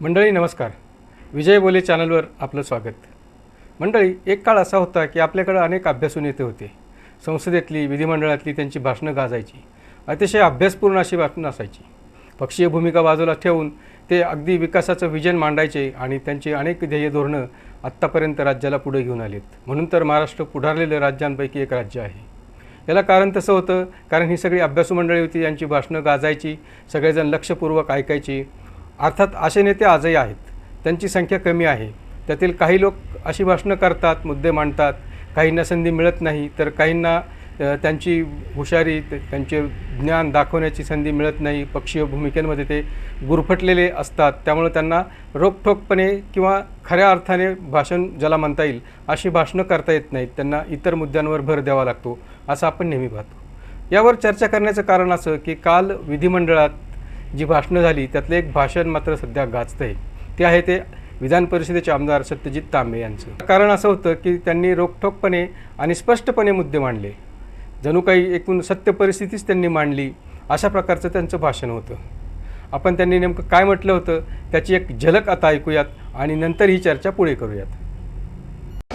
मंडळी नमस्कार. विजय बोले चॅनलवर आपलं स्वागत. मंडळी एक काळ असा होता की आपल्याकडं अनेक अभ्यासू नेते होते. संसदेतली विधिमंडळातली त्यांची भाषणं गाजायची. अतिशय अभ्यासपूर्ण अशी भाषणं असायची. पक्षीय भूमिका बाजूला ठेवून ते अगदी विकासाचं विजन मांडायचे आणि त्यांची अनेक ध्येय धोरणं आत्तापर्यंत राज्याला पुढे घेऊन आलीत. म्हणून तर महाराष्ट्र पुढारलेलं राज्यांपैकी एक राज्य आहे. याला कारण तसं होतं कारण ही सगळी अभ्यासू मंडळी होती यांची भाषणं गाजायची सगळेजण लक्षपूर्वक ऐकायची. अर्थात असे नेते आजही आहेत. त्यांची संख्या कमी आहे. त्यातील काही लोक अशी भाषणं करतात मुद्दे मांडतात. काहींना संधी मिळत नाही तर काहींना त्यांची हुशारी त्यांचे ज्ञान दाखवण्याची संधी मिळत नाही. पक्षीय भूमिकेमध्ये ते गुरफटलेले असतात. त्यामुळे त्यांना रोखठोकपणे किंवा खऱ्या अर्थाने भाषण ज्याला म्हणता येईल अशी भाषणं करता येत नाहीत. त्यांना इतर मुद्द्यांवर भर द्यावा लागतो असं आपण नेहमी पाहतो. यावर चर्चा करण्याचं कारण असं की काल विधिमंडळात जी भाषणं झाली त्यातलं एक भाषण मात्र सध्या गाजतं आहे ते आहे ते विधान परिषदेचे आमदार सत्यजित तांबे यांचं. कारण असं होतं की त्यांनी रोखठोकपणे आणि स्पष्टपणे मुद्दे मांडले. जणू काही एकूण सत्य परिस्थितीच त्यांनी मांडली अशा प्रकारचं त्यांचं भाषण होतं. आपण त्यांनी नेमकं काय म्हटलं होतं त्याची एक झलक आता ऐकूयात आणि नंतर ही चर्चा पुढे करूयात.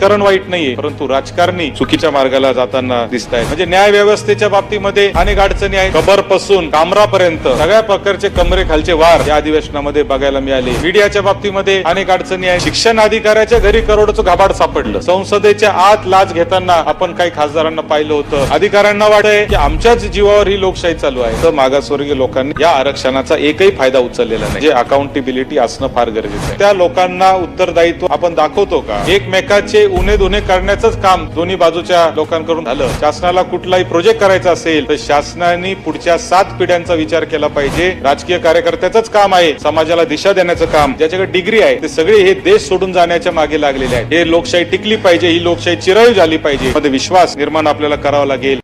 राजकारण वाईट नाहीये परंतु राजकारणी चुकीच्या मार्गाला जाताना दिसत आहेत म्हणजे न्याय व्यवस्थेच्या बाबतीमध्ये अनेक अडचणी आहेत. कबरपासून कामरापर्यंत सगळ्या प्रकारचे कमरे खालचे वार या अधिवेशनामध्ये बघायला मिळाले. मीडियाच्या बाबतीमध्ये अनेक अडचणी आहेत. शिक्षण अधिकाऱ्याच्या घरी करोडचं घाबाड सापडलं. संसदेच्या आत लाच घेताना आपण काही खासदारांना पाहिलं होतं. अधिकाऱ्यांना वाटत की आमच्याच जीवावर ही लोकशाही चालू आहे. तर मागासवर्गीय लोकांनी या आरक्षणाचा एकही फायदा उचललेला नाही. जे अकाउंटेबिलिटी असणं फार गरजेचं आहे. त्या लोकांना उत्तरदायित्व आपण दाखवतो का? एकमेकाचे उणे दुणे करण्याचंच काम दोन्ही बाजूच्या लोकांकडून झालं. शासनाला कुठलाही प्रोजेक्ट करायचा असेल तर शासनाने पुढच्या सात पिढ्यांचा विचार केला पाहिजे. राजकीय कार्यकर्त्याच काम आहे समाजाला दिशा देण्याचं काम. ज्याच्याकडे डिग्री आहे ते सगळे हे देश सोडून जाण्याच्या मागे लागलेले आहेत. हे लोकशाही टिकली पाहिजे ही लोकशाही चिरायू झाली पाहिजे. मध्ये विश्वास निर्माण आपल्याला करावा लागेल.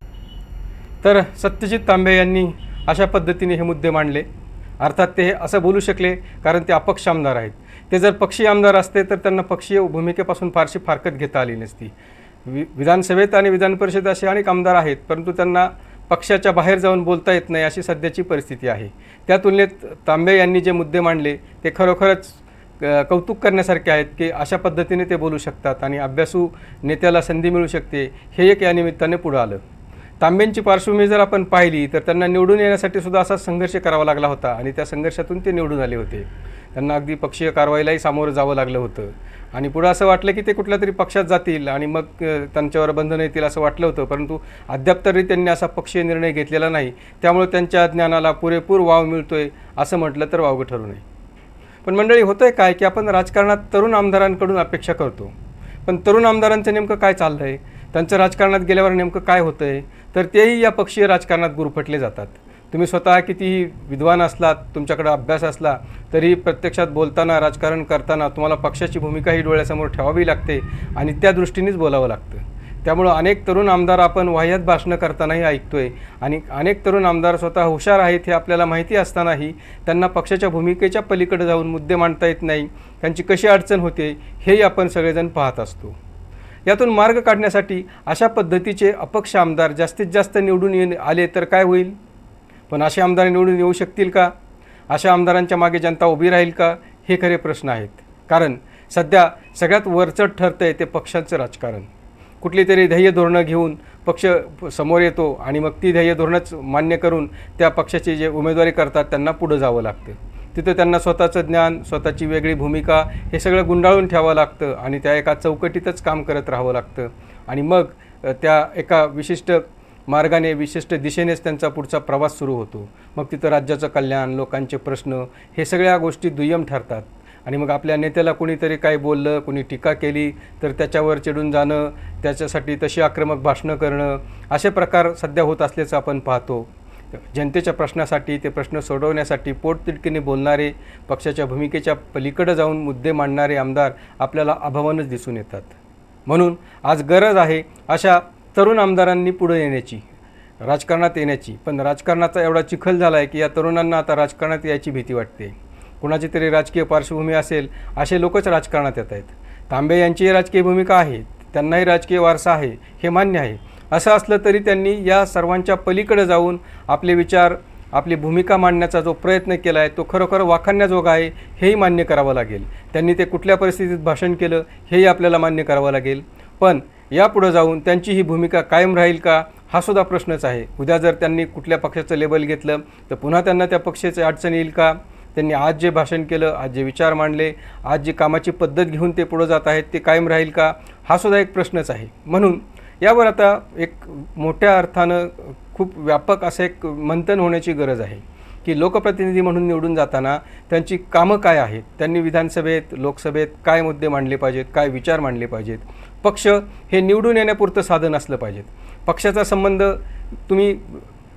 तर सत्यजित तांबे यांनी अशा पद्धतीने हे मुद्दे मांडले. अर्थात ते हे असं बोलू शकले कारण ते अपक्ष आमदार आहेत. ते जर पक्षीय आमदार असते तर त्यांना पक्षीय भूमिकेपासून फारशी फारकत घेता आली नसती. वि विधानसभेत आणि विधान परिषद असे अनेक आमदार आहेत परंतु त्यांना पक्षाच्या बाहेर जाऊन बोलता येत नाही अशी सध्याची परिस्थिती आहे. त्या तुलनेत तांबे यांनी जे मुद्दे मांडले ते खरोखरच कौतुक करण्यासारखे आहेत की अशा पद्धतीने ते बोलू शकतात आणि अभ्यासू नेत्याला संधी मिळू शकते हे एक या निमित्ताने पुढं आलं. तांब्यांची पार्श्वभूमी जर आपण पाहिली तर त्यांना निवडून येण्यासाठी सुद्धा असा संघर्ष करावा लागला होता आणि त्या संघर्षातून ते निवडून आले होते. त्यांना अगदी पक्षीय कारवाईलाही सामोरं जावं लागलं होतं. आणि पुढं असं वाटलं की ते कुठल्या तरी पक्षात जातील आणि मग त्यांच्यावर बंधनं येतील असं वाटलं होतं परंतु अद्याप तरी त्यांनी असा पक्षीय निर्णय घेतलेला नाही. त्यामुळे त्यांच्या ज्ञानाला पुरेपूर वाव मिळतोय असं म्हटलं तर वावगं ठरू नये. पण मंडळी होतं आहे काय की आपण राजकारणात तरुण आमदारांकडून अपेक्षा करतो. पण तरुण आमदारांचं नेमकं काय चाललं आहे त्यांचं राजकारणात गेल्यावर नेमकं काय होतं आहे तर तेही या पक्षीय राजकारणात गुरफटले जातात. तुम्ही स्वतः कितीही विद्वान असलात तुमच्याकडे अभ्यास असला तरी प्रत्यक्षात बोलताना राजकारण करताना तुम्हाला पक्षाची भूमिका ही डोळ्यासमोर ठेवावी लागते आणि त्या दृष्टीनेच बोलावं लागतं. त्यामुळं अनेक तरुण आमदार आपण वाह्यात भाषणं करतानाही ऐकतोय आणि अनेक तरुण आमदार स्वतः हुशार आहेत हे आपल्याला माहिती असतानाही त्यांना पक्षाच्या भूमिकेच्या पलीकडे जाऊन मुद्दे मांडता येत नाही त्यांची कशी अडचण होते हेही आपण सगळेजण पाहत असतो. यातून मार्ग काढण्यासाठी अशा पद्धतीचे अपक्ष आमदार जास्तीत जास्त निवडून ये आले तर काय होईल? पण असे आमदार निवडून येऊ शकतील का? अशा आमदारांच्या मागे जनता उभी राहील का? हे खरे प्रश्न आहेत. कारण सध्या सगळ्यात वरचढ ठरतं आहे ते पक्षांचं राजकारण. कुठली तरी ध्येय धोरणं घेऊन पक्ष समोर येतो आणि मग ती ध्येय धोरणंच मान्य करून त्या पक्षाची जे उमेदवारी करतात त्यांना पुढं जावं लागतं. तिथं त्यांना स्वतःचं ज्ञान स्वतःची वेगळी भूमिका हे सगळं गुंडाळून ठेवावं लागतं आणि त्या एका चौकटीतच काम करत राहावं लागतं. आणि मग त्या एका विशिष्ट मार्गाने विशिष्ट दिशेनेच त्यांचा पुढचा प्रवास सुरू होतो. मग तिथं राज्याचं कल्याण लोकांचे प्रश्न हे सगळ्या गोष्टी दुय्यम ठरतात. आणि मग आपल्या नेत्याला कुणीतरी काय बोललं कुणी टीका केली तर त्याच्यावर चिडून जाणं त्याच्यासाठी तशी आक्रमक भाषणं करणं असे प्रकार सध्या होत असल्याचं आपण पाहतो. जनतेच्या प्रश्नासाठी ते प्रश्न सोडवण्यासाठी पोटतिडकीने बोलणारे पक्षाच्या भूमिकेच्या पलीकडे जाऊन मुद्दे मांडणारे आमदार आपल्याला अभावानच दिसून येतात. म्हणून आज गरज आहे अशा तरुण आमदारांनी पुढे येण्याची राजकारणात येण्याची. पण राजकारणाचा एवढा चिखल झाला आहे की या तरुणांना आता राजकारणात यायची भीती वाटते. कुणाची तरी राजकीय पार्श्वभूमी असेल असे लोकच राजकारणात येत आहेत. तांबे यांचीही राजकीय भूमिका आहे त्यांनाही राजकीय वारसा आहे हे मान्य आहे. असं असलं तरी त्यांनी या सर्वांच्या पलीकडे जाऊन आपले विचार आपली भूमिका मांडण्याचा जो प्रयत्न केला आहे तो खरोखर वाखाणण्याजोगा आहे हेही मान्य करावं लागेल. त्यांनी ते कुठल्या परिस्थितीत भाषण केलं हेही आपल्याला मान्य करावं लागेल. पण यापुढं जाऊन त्यांची ही भूमिका कायम राहील का हा सुद्धा प्रश्नच आहे. उद्या जर त्यांनी कुठल्या पक्षाचं लेबल घेतलं तर पुन्हा त्यांना त्या पक्षाची अडचण येईल का? त्यांनी आज जे भाषण केलं आज जे विचार मांडले आज जी कामाची पद्धत घेऊन ते पुढं जात आहेत ते कायम राहील का? हा सुद्धा एक प्रश्नच आहे. म्हणून यावर आता एक मोठ्या अर्थानं खूप व्यापक असं एक मंथन होण्याची गरज आहे की लोकप्रतिनिधी म्हणून निवडून जाताना त्यांची कामं काय आहेत? त्यांनी विधानसभेत लोकसभेत काय मुद्दे मांडले पाहिजेत? काय विचार मांडले पाहिजेत? पक्ष हे निवडून येण्यापुरतं साधन असलं पाहिजेत. पक्षाचा संबंध तुम्ही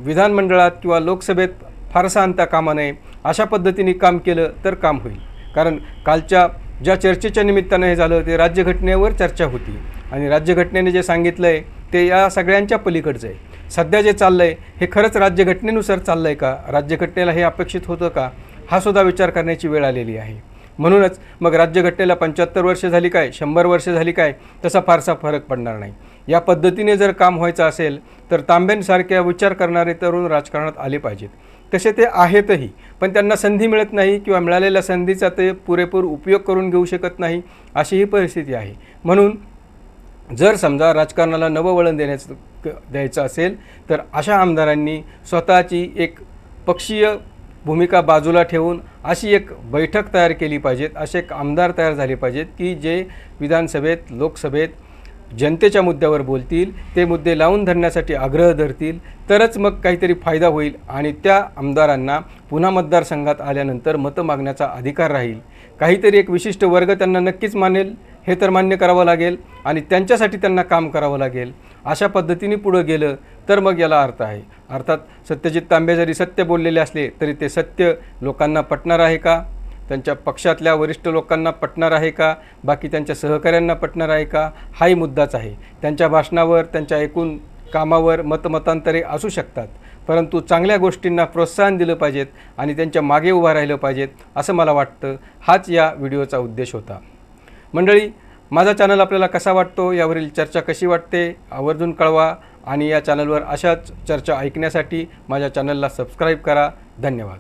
विधानमंडळात किंवा लोकसभेत फारसा आणता कामा नये. अशा पद्धतीने काम केलं तर काम होईल. कारण कालच्या ज्या चर्चेच्या निमित्तानं हे झालं ते राज्यघटनेवर चर्चा होती. आणि राज्यघटनेने जे सांगितलं आहे ते या सगळ्यांच्या पलीकडचं आहे. सध्या जे चाललं आहे हे खरंच राज्यघटनेनुसार चाललं आहे का? राज्यघटनेला हे अपेक्षित होतं का? हा सुद्धा विचार करण्याची वेळ आलेली आहे. म्हणूनच मग राज्यघटनेला पंच्याहत्तर वर्ष झाली काय? शंभर वर्ष झाली काय? तसा फारसा फरक पडणार नाही. या पद्धतीने जर काम व्हायचं असेल तर तांब्यांसारख्या विचार करणारे तरुण राजकारणात आले पाहिजेत. तसे ते आहेतही पण त्यांना संधी मिळत नाही किंवा मिळालेल्या संधीचा ते पुरेपूर उपयोग करून घेऊ शकत नाही अशी ही परिस्थिती आहे. म्हणून जर समजा राजकारणाला नवं वळण देण्याचं क- द्यायचं असेल तर अशा आमदारांनी स्वतःची एक पक्षीय भूमिका बाजूला ठेवून अशी एक बैठक तयार केली पाहिजेत असे एक आमदार तयार झाले पाहिजेत की जे विधानसभेत लोकसभेत जनतेच्या मुद्द्यावर बोलतील ते मुद्दे लावून धरण्यासाठी आग्रह धरतील तरच मग काहीतरी फायदा होईल आणि त्या आमदारांना पुन्हा मतदारसंघात आल्यानंतर मतं मागण्याचा अधिकार राहील. काहीतरी एक विशिष्ट वर्ग त्यांना नक्कीच मानेल हे तर मान्य करावं लागेल आणि त्यांच्यासाठी त्यांना काम करावं लागेल. अशा पद्धतीने पुढं गेलं तर मग याला अर्थ आहे. अर्थात सत्यजित तांबे जरी सत्य बोललेले असले तरी ते सत्य लोकांना पटणार आहे का? त्यांच्या पक्षातल्या वरिष्ठ लोकांना पटणार आहे का? बाकी त्यांच्या सहकाऱ्यांना पटणार आहे का? हाही मुद्दाच आहे. त्यांच्या भाषणावर त्यांच्या एकूण कामावर मतमतांतरे असू शकतात. परंतु चांगल्या गोष्टींना प्रोत्साहन दिलं पाहिजेत आणि त्यांच्या मागे उभं राहिलं पाहिजेत असं मला वाटतं. हाच या व्हिडिओचा उद्देश होता. मंडळी माझा चॅनल आपल्याला कसा वाटतो? यावरील चर्चा कशी वाटते? आवर्जून कळवा आणि या चॅनलवर अशाच चर्चा ऐकण्यासाठी माझ्या चॅनलला सबस्क्राईब करा. धन्यवाद.